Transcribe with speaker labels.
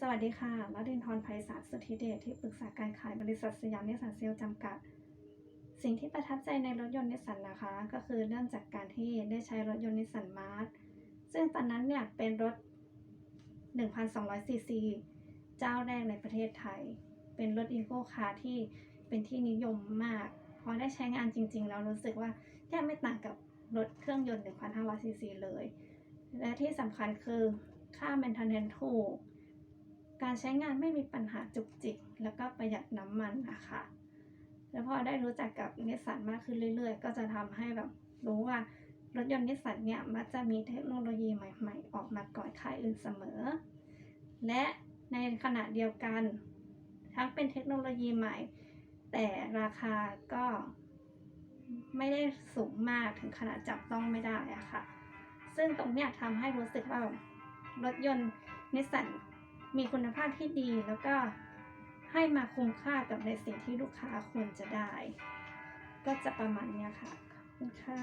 Speaker 1: สวัสดีค่ะวรินทร์ไพศาลสุทธิเดชที่ปรึกษาการขายบริษัทสยามนิสสันเซลจำกัด สิ่งที่ประทับใจในรถยนต์นิสสันนะคะ ก็คือเนื่องจากการที่ได้ใช้รถยนต์นิสสันมาร์ทซึ่งตอนนั้นเนี่ยเป็นรถ 1,200 ซีซี เจ้าแรกในประเทศไทย เป็นรถอีโคคาร์ที่เป็นที่นิยมมาก พอได้ใช้งานจริงๆ แล้วรู้สึกว่าแทบไม่ต่างกับรถเครื่องยนต์ 1,500 ซีซีเลย และที่สำคัญคือค่า maintenance ถูก การใช้งานไม่มีปัญหาจุกจิก แล้วก็ประหยัดน้ำมันนะคะ แล้วพอได้รู้จักกับนิสสันมากขึ้นเรื่อย ๆ ก็จะทำให้แบบรู้ว่ารถยนต์นิสสันเนี่ยมักจะมีเทคโนโลยีใหม่ ๆ ออกมาก่อนค่ายอื่นเสมอ และในขณะเดียวกัน ทั้งเป็นเทคโนโลยีใหม่ แต่ราคาก็ไม่ได้สูงมากถึงขนาดจับต้องไม่ได้อะค่ะ ซึ่งตรงเนี้ยทำให้รู้สึกว่าแบบรถยนต์นิสสัน มีคุณภาพที่ดีแล้วก็ให้มาคุ้มค่ากับในสิ่งที่ลูกค้าควรจะได้ ก็จะประมาณนี้ค่ะขอบคุณค่ะ